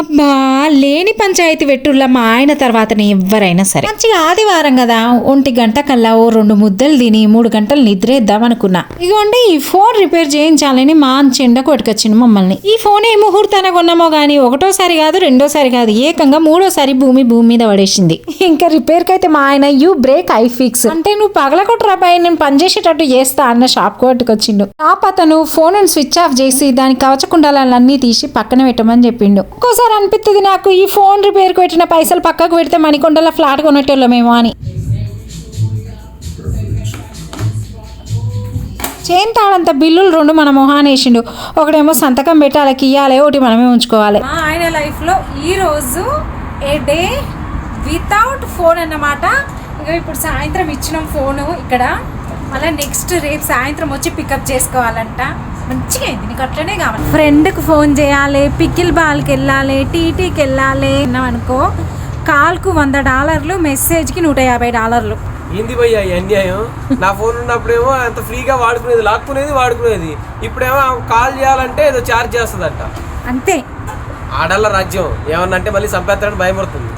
అబ్బా లేని పంచాయతీ వెట్టుళ్ళ మా ఆయన తర్వాతనే ఎవరైనా సరే. మంచిగా ఆదివారం కదా ఒంటి గంట కల్లా ఓ రెండు ముద్దలు తిని మూడు గంటలు నిద్రేద్దాం అనుకున్నా ఇగోండి ఈ ఫోన్ రిపేర్ చేయించాలని మా చెండకు కొట్టుకొచ్చింది మమ్మల్ని. ఈ ఫోన్ ఏ ముహూర్తాన కొన్నామో కానీ ఒకటోసారి కాదు రెండోసారి కాదు ఏకంగా మూడోసారి భూమి భూమి మీద పడేసింది. ఇంకా రిపేర్కి అయితే మా ఆయన యూ బ్రేక్ ఐ ఫిక్స్. అంటే నువ్వు పగలకొట్టరా పై నేను పనిచేసేటట్టు చేస్తా అన్న షాప్ కొట్టుకొచ్చిండు షాప్ అతను ఫోన్ స్విచ్ ఆఫ్ చేసి దాని కవచకుండాలన్నీ తీసి పక్కన పెట్టమని చెప్పిండు. ఒక్కోసారి అనిపిస్తుంది నాకు. ఈ ఫోన్ రిపేర్ పెట్టిన పైసలు పక్కకు పెడితే మణికొండలో ఫ్లాట్ కొనేటోళ్ళమేమో అని. చేన్ తాడంత బిల్లులు రెండు మన మొహాన్ వేసిండు. ఒకడేమో సంతకం పెట్టాలి ఇయ్యాలి ఒకటి మనమే ఉంచుకోవాలి. ఆయన లైఫ్లో ఈరోజు ఏ డే వితౌట్ ఫోన్ అన్నమాట. ఇక ఇప్పుడు సాయంత్రం ఇచ్చినాం ఫోను ఇక్కడ. మళ్ళీ నెక్స్ట్ రేపు సాయంత్రం వచ్చి పికప్ చేసుకోవాలంట. మంచిగా అయింది నీకు అట్లనే కావాలి. ఫ్రెండ్కి ఫోన్ చేయాలి పికిల్ బాల్కి వెళ్ళాలి టీటీకి వెళ్ళాలి. అనుకో కాల్కు వంద డాలర్లు మెసేజ్కి నూట యాభై డాలర్లు. ఏంది భయ్యా ఈ అన్యాయం? నా ఫోన్ ఉన్నప్పుడేమో అంత ఫ్రీగా వాడుకునేది లాక్కునేది వాడుకునేది. ఇప్పుడేమో ఆమె కాల్ చేయాలంటే ఏదో ఛార్జ్ చేస్తుందంట. అంతే. ఆడళ్ళ రాజ్యం. ఏమన్నా అంటే మళ్ళీ సంపేస్తాడని భయపడుతుంది